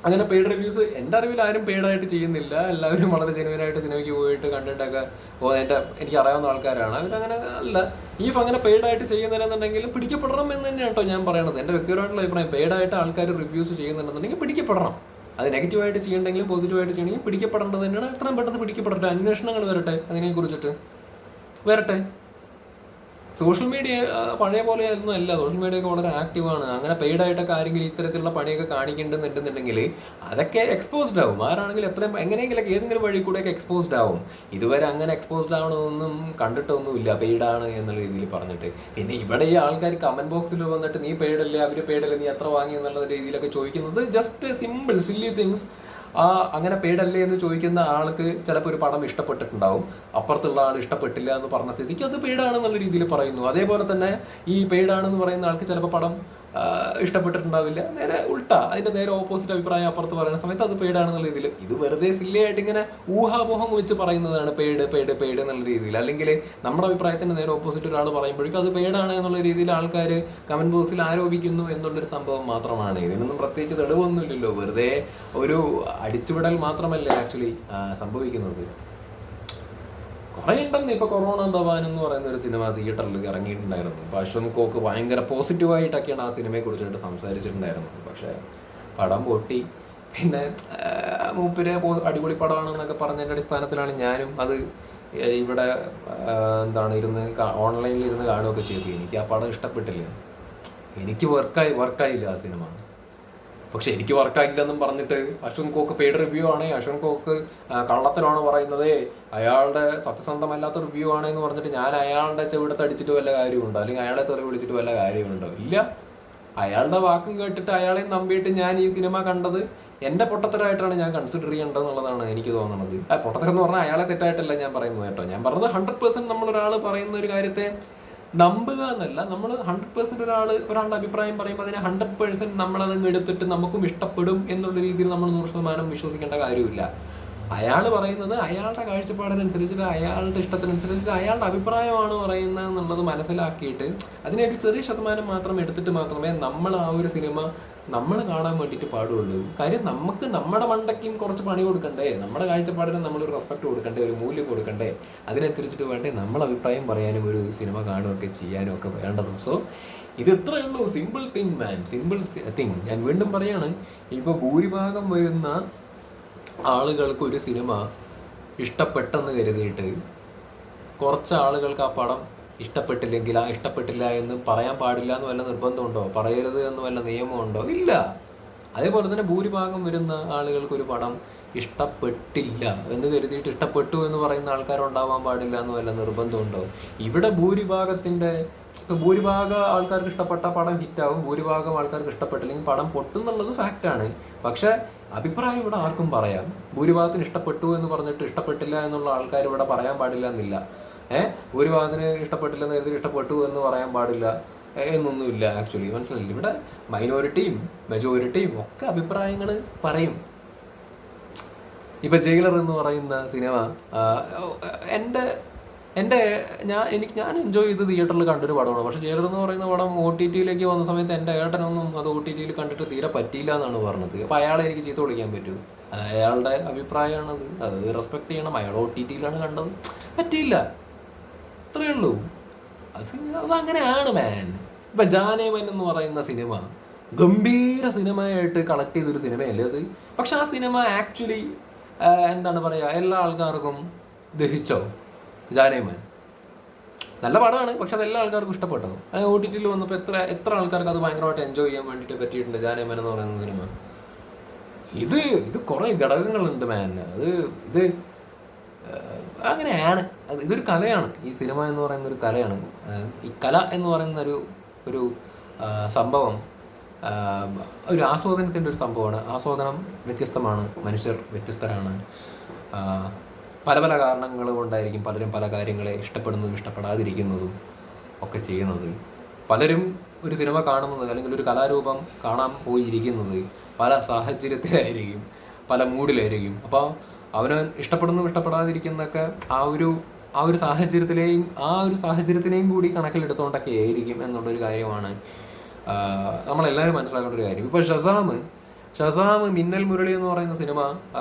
അങ്ങനെ പെയ്ഡ് റിവ്യൂസ് എന്റെ അറിവിൽ ആരും പെയ്ഡ് ആയിട്ട് ചെയ്യുന്നില്ല. എല്ലാവരും വളരെ ജെനുവൻ ആയിട്ട് സിനിമയ്ക്ക് പോയിട്ട് കണ്ടിട്ടൊക്കെ ഓ എന്റെ എനിക്ക് അറിയാവുന്ന ആൾക്കാരാണ്. അവരങ്ങനെ അല്ല. ഈ അങ്ങനെ പെയ്ഡ് ആയിട്ട് ചെയ്യുന്നില്ലെന്നുണ്ടെങ്കിൽ പിടിക്കപ്പെടണം എന്ന് തന്നെയാണ് കേട്ടോ ഞാൻ പറയണത്. എന്റെ വ്യക്തിപരമായിട്ടുള്ള അഭിപ്രായം പെയ്ഡ് ആയിട്ട് ആൾക്കാർ റിവ്യൂസ് ചെയ്യുന്നുണ്ടെന്നുണ്ടെങ്കിൽ പിടിക്കപ്പെടണം. അത് നെഗറ്റീവായിട്ട് ചെയ്യണമെങ്കിലും പോസിറ്റീവായിട്ട് ചെയ്യണമെങ്കിൽ പിടിക്കപ്പെടേണ്ടത് തന്നെയാണ്. എത്രയും പെട്ടെന്ന് പിടിക്കപ്പെടട്ടെ. അന്വേഷണങ്ങൾ വരട്ടെ അതിനെ കുറിച്ചിട്ട് വരട്ടെ. സോഷ്യൽ മീഡിയ പഴയ പോലെ ആയിരുന്നു അല്ല. സോഷ്യൽ മീഡിയ ഒക്കെ വളരെ ആക്റ്റീവാണ് അങ്ങനെ പെയ്ഡ് ആയിട്ടൊക്കെ ആരെങ്കിലും ഇത്തരത്തിലുള്ള പണിയൊക്കെ കാണിക്കുന്നുണ്ടെന്നുണ്ടെങ്കിൽ അതൊക്കെ എക്സ്പോസ്ഡ് ആവും. ആരാണെങ്കിലും എത്രയും എങ്ങനെയെങ്കിലൊക്കെ ഏതെങ്കിലും വഴി കൂടെയൊക്കെ എക്സ്പോസ്ഡ് ആവും. ഇതുവരെ അങ്ങനെ എക്സ്പോസ്ഡ് ആവണമെന്നൊന്നും കണ്ടിട്ടൊന്നുമില്ല. പെയ്ഡ് ആണ് എന്നുള്ള രീതിയിൽ പറഞ്ഞിട്ട്. പിന്നെ ഇവിടെ ഈ ആൾക്കാർ കമന്റ് ബോക്സിൽ വന്നിട്ട് നീ പെയ്ഡ് അല്ലേ? അവർ പെയ്ഡ് അല്ലേ? നീ എത്ര വാങ്ങി? എന്നുള്ള രീതിയിലൊക്കെ ചോദിക്കുന്നത് ജസ്റ്റ് സിമ്പിൾ സില്ലി തിങ്സ് ആ അങ്ങനെ പേടല്ലേ എന്ന് ചോദിക്കുന്ന ആൾക്ക് ചിലപ്പോൾ ഒരു പടം ഇഷ്ടപ്പെട്ടിട്ടുണ്ടാവും. അപ്പുറത്തുള്ള ആൾ ഇഷ്ടപ്പെട്ടില്ല എന്ന് പറഞ്ഞ സ്ഥിതിക്ക് അത് പെയ്ഡാണെന്നുള്ള രീതിയിൽ പറയുന്നു. അതേപോലെ തന്നെ ഈ പെയ്ഡാണെന്ന് പറയുന്ന ആൾക്ക് ചിലപ്പോൾ പടം ഇഷ്ടപ്പെട്ടിട്ടുണ്ടാവില്ല. നേരെ ഉൾട്ട. അതിന്റെ നേരെ ഓപ്പോസിറ്റ് അഭിപ്രായം അപ്പുറത്ത് പറയുന്ന സമയത്ത് അത് പേടാണെന്നുള്ള രീതിയിൽ. ഇത് വെറുതെ സില്ലിയായിട്ട് ഇങ്ങനെ ഊഹാപോഹം വെച്ച് പറയുന്നതാണ് പേട് പേട് പേട് എന്നുള്ള രീതിയിൽ. അല്ലെങ്കിൽ നമ്മുടെ അഭിപ്രായത്തിന് നേരെ ഓപ്പോസിറ്റ് ഒരാൾ പറയുമ്പോഴേക്കും അത് പേടാണ് എന്നുള്ള രീതിയിൽ ആൾക്കാർ കമന്റ് ബോക്സിൽ ആരോപിക്കുന്നു എന്നുള്ളൊരു സംഭവം മാത്രമാണ്. ഇതിനൊന്നും പ്രത്യേകിച്ച് തെളിവൊന്നുമില്ലല്ലോ. വെറുതെ ഒരു അടിച്ചുവിടൽ മാത്രമല്ലേ ആക്ച്വലി സംഭവിക്കുന്നത്. കുറെ ഉണ്ടെന്ന് ഇപ്പൊ കൊറോണ ഭവാൻ എന്ന് പറയുന്ന ഒരു സിനിമ തിയേറ്ററിൽ ഇറങ്ങിയിട്ടുണ്ടായിരുന്നു. അപ്പൊ അശ്വന്ത് കോക്ക് ഭയങ്കര പോസിറ്റീവായിട്ടൊക്കെയാണ് ആ സിനിമയെ കുറിച്ചിട്ട് സംസാരിച്ചിട്ടുണ്ടായിരുന്നത്. പക്ഷെ പടം പൊട്ടി. പിന്നെ മൂപ്പര് അടിപൊളി പടമാണെന്നൊക്കെ പറഞ്ഞതിന്റെ അടിസ്ഥാനത്തിലാണ് ഞാനും അത് ഇവിടെ എന്താണ് ഇരുന്ന് ഓൺലൈനിൽ ഇരുന്ന് കാണുകയൊക്കെ ചെയ്തു. എനിക്ക് ആ പടം ഇഷ്ടപ്പെട്ടില്ല. എനിക്ക് വർക്കായി വർക്കായില്ല ആ സിനിമ. പക്ഷെ എനിക്ക് വർക്കായില്ലെന്നും പറഞ്ഞിട്ട് അശ്വൻ കോക്ക് പെയ്ഡ് റിവ്യൂ ആണ്. അശ്വൻ കോക്ക് കള്ളത്തിലാണ് പറയുന്നത്. അയാളുടെ സത്യസന്ധമല്ലാത്ത റിവ്യൂ ആണ് എന്ന് പറഞ്ഞിട്ട് ഞാൻ അയാളുടെ ചെവിടത്ത് അടിച്ചിട്ട് വല്ല കാര്യമുണ്ടോ? അല്ലെങ്കിൽ അയാളെ തെറി വിളിച്ചിട്ട് വല്ല കാര്യമുണ്ടോ? ഇല്ല. അയാളുടെ വാക്കും കേട്ടിട്ട് അയാളെ നമ്പിയിട്ട് ഞാൻ ഈ സിനിമ കണ്ടത് എന്റെ പൊട്ടത്തരായിട്ടാണ് ഞാൻ കൺസിഡർ ചെയ്യേണ്ടത് എന്നുള്ളതാണ് എനിക്ക് തോന്നുന്നത് പൊട്ടത്തരം എന്ന് പറഞ്ഞാൽ അയാളെ തെറ്റായിട്ടല്ല ഞാൻ പറയുന്നത് കേട്ടോ. ഞാൻ പറഞ്ഞത് ഹൺഡ്രഡ് പെർസെന്റ് നമ്മൾ ഒരാൾ പറയുന്ന ഒരു കാര്യത്തെ നമ്പുക എന്നല്ല നമ്മൾ ഹൺഡ്രഡ് പെർസെന്റ് ഒരാൾ ഒരാളുടെ അഭിപ്രായം പറയുമ്പോൾ അതിനെ ഹൺഡ്രഡ് പെർസെന്റ് നമ്മളത് എടുത്തിട്ട് നമുക്കും ഇഷ്ടപ്പെടും എന്നുള്ള രീതിയിൽ നമ്മൾ നൂറ് ശതമാനം വിശ്വസിക്കേണ്ട കാര്യമില്ല. അയാൾ പറയുന്നത് അയാളുടെ കാഴ്ചപ്പാടിനനുസരിച്ചിട്ട് അയാളുടെ ഇഷ്ടത്തിനനുസരിച്ചിട്ട് അയാളുടെ അഭിപ്രായമാണ് പറയുന്നത് എന്നുള്ളത് മനസ്സിലാക്കിയിട്ട് അതിനെ ഒരു ചെറിയ ശതമാനം മാത്രം എടുത്തിട്ട് മാത്രമേ നമ്മൾ ആ ഒരു സിനിമ നമ്മൾ കാണാൻ വേണ്ടിയിട്ട് പാടുള്ളൂ. കാര്യം നമുക്ക് നമ്മുടെ മണ്ടയ്ക്കും കുറച്ച് പണി കൊടുക്കണ്ടേ? നമ്മുടെ കാഴ്ചപ്പാടിന് നമ്മളൊരു റെസ്പെക്ട് കൊടുക്കണ്ടേ? ഒരു മൂല്യം കൊടുക്കണ്ടേ? അതിനനുസരിച്ചിട്ട് വേണ്ടേ നമ്മൾ അഭിപ്രായം പറയാനും ഒരു സിനിമ കാണുകയൊക്കെ ചെയ്യാനും ഒക്കെ വേണ്ടത്. സോ ഇത് ഇത്രയേ ഉള്ളൂ. Simple thing man simple thing ഞാൻ വീണ്ടും പറയാണ് ഇപ്പൊ ഭൂരിഭാഗം വരുന്ന ആളുകൾക്ക് ഒരു സിനിമ ഇഷ്ടപ്പെട്ടെന്ന് കരുതിയിട്ട് കുറച്ച് ആളുകൾക്ക് ആ പടം ഇഷ്ടപ്പെട്ടില്ലെങ്കിൽ ആ ഇഷ്ടപ്പെട്ടില്ല എന്ന് പറയാൻ പാടില്ല എന്ന് വല്ല നിർബന്ധമുണ്ടോ? പറയരുത് എന്ന് വല്ല നിയമമുണ്ടോ? ഇല്ല. അതേപോലെ തന്നെ ഭൂരിഭാഗം വരുന്ന ആളുകൾക്ക് ഒരു പടം ഇഷ്ടപ്പെട്ടില്ല എന്ന് കരുതിയിട്ട് ഇഷ്ടപ്പെട്ടു എന്ന് പറയുന്ന ആൾക്കാരുണ്ടാവാൻ പാടില്ല എന്ന് വല്ല നിർബന്ധമുണ്ടോ? ഇവിടെ ഭൂരിഭാഗത്തിന്റെ ഇപ്പൊ ഭൂരിഭാഗം ആൾക്കാർക്ക് ഇഷ്ടപ്പെട്ട പടം ഹിറ്റാവും ഭൂരിഭാഗം ആൾക്കാർക്ക് ഇഷ്ടപ്പെട്ടില്ലെങ്കിൽ പടം പൊട്ടുന്നുള്ളത് ഫാക്റ്റാണ് പക്ഷെ അഭിപ്രായം ഇവിടെ ആർക്കും പറയാം. ഭൂരിഭാഗത്തിന് ഇഷ്ടപ്പെട്ടു എന്ന് പറഞ്ഞിട്ട് ഇഷ്ടപ്പെട്ടില്ല എന്നുള്ള ആൾക്കാർ ഇവിടെ പറയാൻ പാടില്ല എന്നില്ല. ഏഹ് ഒരു ഭൂരിഭാഗത്തിന് ഇഷ്ടപ്പെട്ടില്ല നേരത്തെ ഇഷ്ടപ്പെട്ടു എന്ന് പറയാൻ പാടില്ല. എന്നൊന്നുമില്ല ആക്ച്വലി മനസ്സിലായില്ല? ഇവിടെ മൈനോറിറ്റിയും മെജോറിറ്റിയും ഒക്കെ അഭിപ്രായങ്ങൾ പറയും. ഇപ്പൊ ജയിലർ എന്ന് പറയുന്ന സിനിമ എന്റെ എന്റെ ഞാൻ എനിക്ക് ഞാൻ എൻജോയ് ചെയ്ത് തിയേറ്ററിൽ കണ്ടൊരു പടമാണ്. പക്ഷെ ജയിലർ എന്ന് പറയുന്ന പടം ഒ ടി ടിയിലേക്ക് വന്ന സമയത്ത് എന്റെ ഏട്ടനൊന്നും അത് ഒ ടി ടിയിൽ കണ്ടിട്ട് തീരെ പറ്റിയില്ല എന്നാണ് പറഞ്ഞത്. അപ്പൊ അയാളെ എനിക്ക് ചീത്ത വിളിക്കാൻ പറ്റൂ. അയാളുടെ അഭിപ്രായമാണത്. അത് റെസ്പെക്ട് ചെയ്യണം. അയാൾ ഒ ടി ടിയിലാണ് കണ്ടത്. പറ്റിയില്ല. അത്രയേ ഉള്ളൂ. അത് അങ്ങനെയാണ് മാൻ ഇപ്പൊ ജാനേമൻ എന്ന് പറയുന്ന സിനിമ ഗംഭീര സിനിമയായിട്ട് കളക്ട് ചെയ്തൊരു സിനിമയല്ലേ അത്? പക്ഷെ ആ സിനിമ ആക്ച്വലി എന്താണ് പറയുക എല്ലാ ആൾക്കാർക്കും ദഹിച്ചോ? ജാനേമൻ നല്ല പടമാണ് പക്ഷെ അത് എല്ലാ ആൾക്കാർക്കും ഇഷ്ടപ്പെട്ടു അത് ഒ ടി ടിയിൽ വന്നപ്പോൾ എത്ര എത്ര ആൾക്കാർക്ക് അത് ഭയങ്കരമായിട്ട് എൻജോയ് ചെയ്യാൻ വേണ്ടിയിട്ട് പറ്റിയിട്ടുണ്ട് ജാനേമൻ എന്ന് പറയുന്ന സിനിമ? ഇത് ഇത് കുറെ ഘടകങ്ങളുണ്ട് മാൻ അത് ഇത് അങ്ങനെയാണ്. ഇതൊരു കലയാണ്. ഈ സിനിമ എന്ന് പറയുന്ന ഒരു കലയാണ്. ഈ കല എന്ന് പറയുന്ന ഒരു ഒരു സംഭവം ഒരു ആസ്വാദനത്തിന്റെ ഒരു സംഭവമാണ്. ആസ്വാദനം വ്യത്യസ്തമാണ്. മനുഷ്യർ വ്യത്യസ്തരാണ്. പല പല കാരണങ്ങൾ കൊണ്ടായിരിക്കും പലരും പല കാര്യങ്ങളെ ഇഷ്ടപ്പെടുന്നതും ഇഷ്ടപ്പെടാതിരിക്കുന്നതും ഒക്കെ ചെയ്യുന്നത്. പലരും ഒരു സിനിമ കാണുന്നത് അല്ലെങ്കിൽ ഒരു കലാരൂപം കാണാൻ പോയിരിക്കുന്നത് പല സാഹചര്യത്തിലായിരിക്കും പല മൂഡിലായിരിക്കും. അപ്പോൾ അവന് ഇഷ്ടപ്പെടുന്നു ഇഷ്ടപ്പെടാതിരിക്കുന്നൊക്കെ ആ ഒരു ആ ഒരു സാഹചര്യത്തിലെയും ആ ഒരു സാഹചര്യത്തിനെയും കൂടി കണക്കിലെടുത്തുകൊണ്ടൊക്കെ ആയിരിക്കും എന്നുള്ളൊരു കാര്യമാണ് നമ്മളെല്ലാവരും മനസ്സിലാക്കേണ്ട ഒരു കാര്യം. ഇപ്പോൾ ഷസാം ഷസാം മിന്നൽ മുരളി എന്ന് പറയുന്ന സിനിമ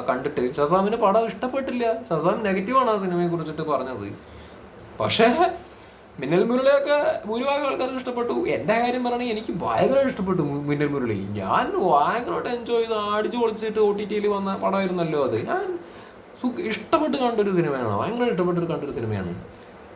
കണ്ടിട്ട് ഷസാമിന് പടം ഇഷ്ടപ്പെട്ടില്ല. ഷസാം നെഗറ്റീവാണ് ആ സിനിമയെ കുറിച്ചിട്ട് പറഞ്ഞത്. പക്ഷേ മിന്നൽ മുരളിയൊക്കെ ഭൂരിഭാഗം ആൾക്കാർക്ക് ഇഷ്ടപ്പെട്ടു. എന്റെ കാര്യം പറയുകയാണെങ്കിൽ എനിക്ക് ഭയങ്കര ഇഷ്ടപ്പെട്ടു മിന്നൽ മുരളി. ഞാൻ ഭയങ്കരമായിട്ട് എൻജോയ് ചെയ്ത് അടിച്ചു പൊളിച്ചിട്ട് ഒ ടി ടിയിൽ വന്ന പടമായിരുന്നല്ലോ അത്. ഞാൻ ഇഷ്ടപ്പെട്ട് കണ്ടൊരു സിനിമയാണ്? ഭയങ്കര ഇഷ്ടപ്പെട്ട് കണ്ടൊരു സിനിമയാണ്.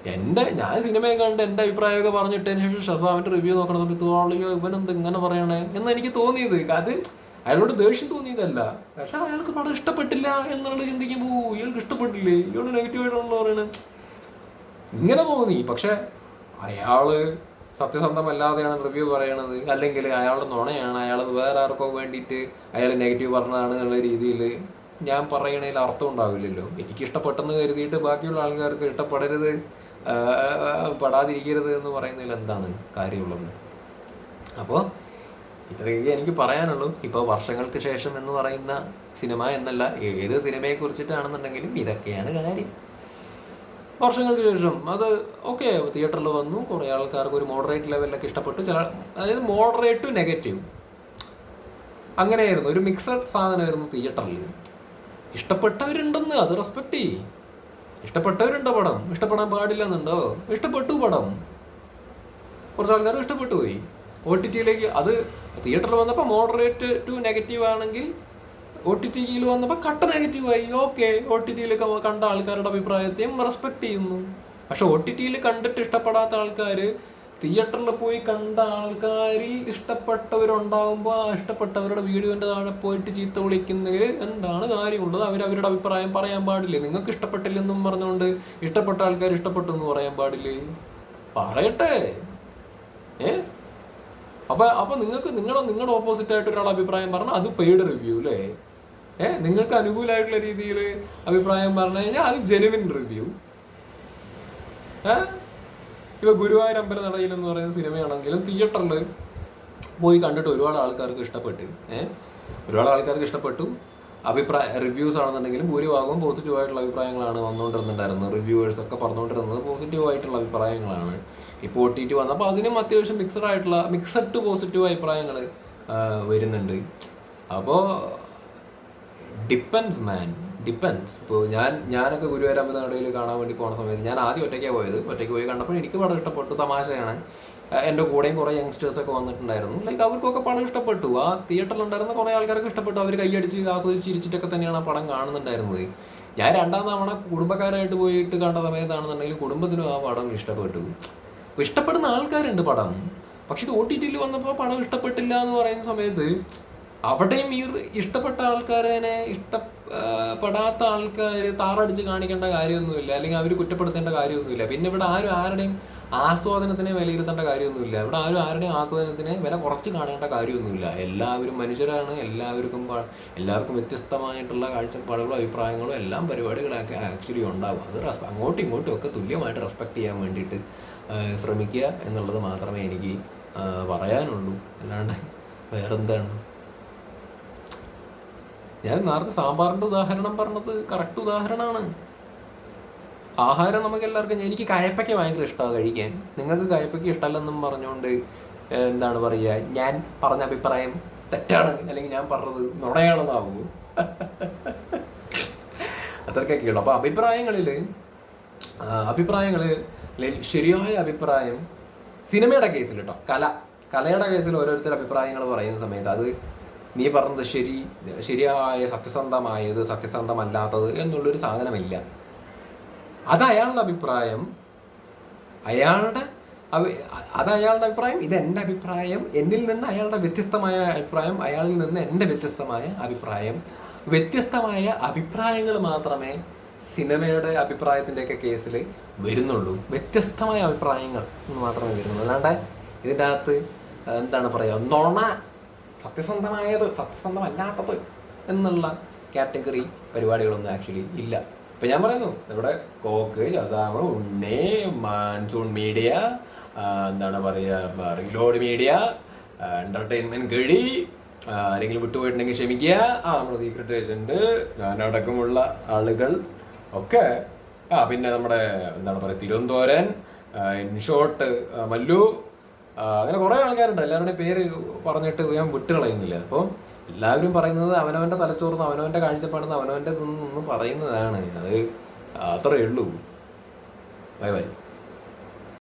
എന്റെ ഞാൻ സിനിമയെ കണ്ട് എന്റെ അഭിപ്രായമൊക്കെ പറഞ്ഞിട്ടതിന് ശേഷം ഷസാമിന്റെ റിവ്യൂ നോക്കണ സമയത്ത് അയ്യോ ഇവനെന്ത് ഇങ്ങനെ പറയണേ? എന്ന് എനിക്ക് തോന്നിയത്. അത് അയാളോട് ദേഷ്യം തോന്നിയതല്ല. പക്ഷെ അയാൾക്ക് പടം ഇഷ്ടപ്പെട്ടില്ല എന്നുള്ളത് ചിന്തിക്കുമ്പോൾ "ഓ, ഇയാൾക്ക് ഇഷ്ടപ്പെട്ടില്ലേ? ഇയാൾ നെഗറ്റീവായിട്ടാണല്ലോ പറയണത് ഇങ്ങനെ തോന്നി. പക്ഷെ അയാൾ സത്യസന്ധമല്ലാതെയാണ് റിവ്യൂ പറയണത്. അല്ലെങ്കിൽ അയാളുടെ നുണയാണ്. അയാളത് വേറെ ആർക്കോ വേണ്ടിയിട്ട് അയാൾ നെഗറ്റീവ് പറഞ്ഞതാണ് എന്നുള്ള രീതിയിൽ ഞാൻ പറയണതിൽ അർത്ഥം ഉണ്ടാവില്ലല്ലോ. എനിക്ക് ഇഷ്ടപ്പെട്ടെന്ന് കരുതിയിട്ട് ബാക്കിയുള്ള ആൾക്കാർക്ക് ഇഷ്ടപ്പെടരുത് പെടാതിരിക്കരുത് എന്ന് പറയുന്നതിൽ എന്താണ് കാര്യമുള്ളത്? അപ്പോൾ ഇത്രയൊക്കെ എനിക്ക് പറയാനുള്ളൂ. ഇപ്പോൾ വർഷങ്ങൾക്ക് ശേഷം എന്ന് പറയുന്ന സിനിമ എന്നല്ല ഏത് സിനിമയെ കുറിച്ചിട്ടാണെന്നുണ്ടെങ്കിലും ഇതൊക്കെയാണ് കാര്യം. വർഷങ്ങൾക്ക് ശേഷം അത് ഓക്കെ തിയേറ്ററിൽ വന്നു. കുറേ ആൾക്കാർക്ക് ഒരു മോഡറേറ്റ് ലെവലിലൊക്കെ ഇഷ്ടപ്പെട്ടു. ചില അതായത് മോഡറേറ്റ് ടു നെഗറ്റീവ്. അങ്ങനെയായിരുന്നു. ഒരു മിക്സഡ് സാധനമായിരുന്നു തിയേറ്ററിൽ. ഇഷ്ടപ്പെട്ടവരുണ്ടെന്ന് അത് റെസ്പെക്ട് ചെയ്യ്. ഇഷ്ടപ്പെട്ടവരുണ്ടോ പടം? ഇഷ്ടപ്പെടാൻ പാടില്ല എന്നുണ്ടോ ഇഷ്ടപ്പെട്ടു പടം. കുറച്ച് ആൾക്കാർ ഇഷ്ടപ്പെട്ടു പോയി. ഒ ടി ടിയിലേക്ക് അത് തിയേറ്ററിൽ വന്നപ്പോൾ മോഡറേറ്റ് ടു നെഗറ്റീവ് ആണെങ്കിൽ ഒ ടി ടിയിൽ വന്നപ്പോൾ കട്ട നെഗറ്റീവ് ആയി. ഓക്കെ ഒ ടി ടിയിലൊക്കെ കണ്ട ആൾക്കാരുടെ അഭിപ്രായത്തെയും റെസ്പെക്ട് ചെയ്യുന്നു. പക്ഷെ ഒ ടി ടിയിൽ കണ്ടിട്ട് ഇഷ്ടപ്പെടാത്ത ആൾക്കാർ തിയേറ്ററിൽ പോയി കണ്ട ആൾക്കാരിൽ ഇഷ്ടപ്പെട്ടവരുണ്ടാകുമ്പോൾ ആ ഇഷ്ടപ്പെട്ടവരുടെ വീഡിയോന്റെ താഴെ പോയിട്ട് ചീത്ത വിളിക്കുന്നതിൽ എന്താണ് കാര്യമുള്ളത്? അവർ അവരുടെ അഭിപ്രായം പറയാൻ പാടില്ലേ? നിങ്ങൾക്ക് ഇഷ്ടപ്പെട്ടില്ലെന്നും പറഞ്ഞുകൊണ്ട് ഇഷ്ടപ്പെട്ട ആൾക്കാർ ഇഷ്ടപ്പെട്ടു എന്ന് പറയാൻ പാടില്ലേ? പറയട്ടെ. ഏ? അപ്പൊ അപ്പൊ നിങ്ങൾക്ക് നിങ്ങളുടെ നിങ്ങളുടെ ഓപ്പോസിറ്റ് ആയിട്ട് ഒരാൾ അഭിപ്രായം പറഞ്ഞാൽ അത് പെയ്ഡ് റിവ്യൂ അല്ലേ ഏഹ് നിങ്ങൾക്ക് അനുകൂലമായിട്ടുള്ള രീതിയിൽ അഭിപ്രായം പറഞ്ഞു കഴിഞ്ഞാൽ അത് ജെനുവിൻ റിവ്യൂ ഏഹ് ഇപ്പൊ ഗുരുവായൂർ അമ്പല നടയിൽ എന്ന് പറയുന്ന സിനിമയാണെങ്കിലും തിയേറ്ററിൽ പോയി കണ്ടിട്ട് ഒരുപാട് ആൾക്കാർക്ക് ഇഷ്ടപ്പെട്ടു. ഏഹ് ഒരുപാട് ആൾക്കാർക്ക് ഇഷ്ടപ്പെട്ടു. അഭിപ്രായ റിവ്യൂസ് ആണെന്നുണ്ടെങ്കിലും ഭൂരിഭാഗവും പോസിറ്റീവ് ആയിട്ടുള്ള അഭിപ്രായങ്ങളാണ് വന്നുകൊണ്ടിരുന്നുണ്ടായിരുന്നത് റിവ്യൂവേഴ്സ് ഒക്കെ പറഞ്ഞുകൊണ്ടിരുന്നത് പോസിറ്റീവ് ആയിട്ടുള്ള അഭിപ്രായങ്ങളാണ്. ഇപ്പോൾ ഒ ടി ടി വന്നപ്പോൾ അതിനും അത്യാവശ്യം മിക്സഡ് ആയിട്ടുള്ള മിക്സഡ് ടു പോസിറ്റീവ് അഭിപ്രായങ്ങൾ വരുന്നുണ്ട്. അപ്പോൾ ഡിപ്പെൻസ് മാൻ ഡിപ്പെൻസ് ഇപ്പോൾ ഞാൻ ഞാനൊക്കെ നടയിൽ കാണാൻ വേണ്ടി പോണ സമയത്ത് ഞാൻ ആദ്യം ഒറ്റയ്ക്കാണ് പോയത്. ഒറ്റയ്ക്ക് പോയി കണ്ടപ്പോൾ എനിക്ക് വളരെ ഇഷ്ടപ്പെട്ടു തമാശയാണ്. എന്റെ കൂടെയും കുറേ യങ്സ്റ്റേഴ്സ് ഒക്കെ വന്നിട്ടുണ്ടായിരുന്നു. ലൈക്ക് അവർക്കൊക്കെ പടം ഇഷ്ടപ്പെട്ടു. ആ തിയേറ്ററിൽ ഉണ്ടായിരുന്ന കുറേ ആൾക്കാർക്ക് ഇഷ്ടപ്പെട്ടു. അവർ കൈയടിച്ച് ആസ്വദിച്ച് ചിരിച്ചിട്ടൊക്കെ തന്നെയാണ് ആ പടം കാണുന്നുണ്ടായിരുന്നത്. ഞാൻ രണ്ടാം തവണ കുടുംബക്കാരായിട്ട് പോയിട്ട് കണ്ട സമയത്താണെന്നുണ്ടെങ്കിൽ കുടുംബത്തിനും ആ പടം ഇഷ്ടപ്പെട്ടു. ഇഷ്ടപ്പെടുന്ന ആൾക്കാരുണ്ട് പടം. പക്ഷെ ഇത് ഒ ടി ടിയിൽ വന്നപ്പോൾ പടം ഇഷ്ടപ്പെട്ടില്ല എന്ന് പറയുന്ന സമയത്ത് അവിടെയും ഈ ഇഷ്ടപ്പെട്ട ആൾക്കാരെ ഇഷ്ടപ്പെടാത്ത ആൾക്കാർ താറടിച്ച് കാണിക്കേണ്ട കാര്യമൊന്നുമില്ല. അല്ലെങ്കിൽ അവർ കുറ്റപ്പെടുത്തേണ്ട കാര്യമൊന്നുമില്ല. പിന്നെ ഇവിടെ ആരും ആരുടെയും ആസ്വാദനത്തിനെ വിലയിരുത്തേണ്ട കാര്യമൊന്നുമില്ല. ഇവിടെ ആരും ആരുടെയും ആസ്വാദനത്തിനെ വില കുറച്ച് കാണേണ്ട കാര്യമൊന്നുമില്ല. എല്ലാവരും മനുഷ്യരാണ്. എല്ലാവർക്കും എല്ലാവർക്കും വ്യത്യസ്തമായിട്ടുള്ള കാഴ്ചപ്പാടുകളും അഭിപ്രായങ്ങളും എല്ലാം പരിപാടികളൊക്കെ ആക്ച്വലി ഉണ്ടാവും. അത് അങ്ങോട്ടും ഇങ്ങോട്ടും ഒക്കെ തുല്യമായിട്ട് റെസ്പെക്ട് ചെയ്യാൻ വേണ്ടിയിട്ട് ശ്രമിക്കുക എന്നുള്ളത് മാത്രമേ എനിക്ക് പറയാനുള്ളൂ. അല്ലാണ്ട് വേറെന്താണ്? ഞാൻ നേരത്തെ സാമ്പാറിന്റെ ഉദാഹരണം പറഞ്ഞത് കറക്റ്റ് ഉദാഹരണമാണ്. ആഹാരം നമുക്ക് എല്ലാവർക്കും എനിക്ക് കയപ്പയ്ക്ക ഭയങ്കര ഇഷ്ടമാണ് കഴിക്കാൻ. നിങ്ങൾക്ക് കയപ്പയ്ക്ക ഇഷ്ടമല്ലെന്നും പറഞ്ഞുകൊണ്ട് എന്താണ് പറയുക ഞാൻ പറഞ്ഞ അഭിപ്രായം തെറ്റാണ് അല്ലെങ്കിൽ ഞാൻ പറഞ്ഞത് നുണയാണെന്നാവൂ. കേട്ടോ അപ്പൊ അഭിപ്രായങ്ങളിൽ അഭിപ്രായങ്ങളിൽ ശരിയായ അഭിപ്രായം സിനിമയുടെ കേസിൽ കേട്ടോ കല. കലയുടെ കേസിൽ ഓരോരുത്തർ അഭിപ്രായങ്ങൾ പറയുന്ന സമയത്ത് അത് നീ പറഞ്ഞത് ശരി ശരിയായ സത്യസന്ധമായത് സത്യസന്ധമല്ലാത്തത് എന്നുള്ളൊരു സാധനമില്ല. അത് അയാളുടെ അഭിപ്രായം. അയാളുടെ അത് അയാളുടെ അഭിപ്രായം ഇത് എന്റെ അഭിപ്രായം എന്നിൽ നിന്ന് അയാളുടെ വ്യത്യസ്തമായ അഭിപ്രായം അയാളിൽ നിന്ന് എന്റെ വ്യത്യസ്തമായ അഭിപ്രായം. വ്യത്യസ്തമായ അഭിപ്രായങ്ങൾ മാത്രമേ സിനിമയുടെ അഭിപ്രായത്തിന്റെയൊക്കെ കേസിൽ വരുന്നുള്ളൂ. വ്യത്യസ്തമായ അഭിപ്രായങ്ങൾ എന്ന് മാത്രമേ വരുന്നുള്ളൂ. അല്ലാണ്ട് ഇതിന്റെ അകത്ത് എന്താണ് പറയുക നൊണ സത്യസന്ധമായത് സത്യസന്ധമല്ലാത്തത് എന്നുള്ള കാറ്റഗറി പരിപാടികളൊന്നും ആക്ച്വലി ഇല്ല. ഇപ്പം ഞാൻ പറയുന്നു ഇവിടെ കോക്ക് ചതാവ് ഉണ്ണി മൺസൂൺ മീഡിയ എന്താണ് പറയുക റീലോഡ് മീഡിയ എന്റർടൈൻമെന്റ് ഗഴി ആരെങ്കിലും വിട്ടുപോയിട്ടുണ്ടെങ്കിൽ ക്ഷമിക്കുക. ആ നമ്മുടെ സീക്രട്ട് ഏജന്റ് ഞാനടക്കമുള്ള ആളുകൾ ഒക്കെ ആ പിന്നെ നമ്മുടെ എന്താണ് പറയുക തിരുവനന്തപുരൻ ഇൻഷോട്ട് മല്ലു അങ്ങനെ കുറേ ആൾക്കാരുണ്ട്. എല്ലാവരുടെയും പേര് പറഞ്ഞിട്ട് ഞാൻ വിട്ട് കളയുന്നില്ല അപ്പോൾ എല്ലാവരും പറയുന്നത് അവനവന്റെ തലച്ചോർന്ന് അവനവന്റെ കാഴ്ചപ്പാടുന്ന് അവനവന്റെ നിന്ന് പറയുന്നതാണ്. അത് അത്രയേ ഉള്ളൂ. Bye bye.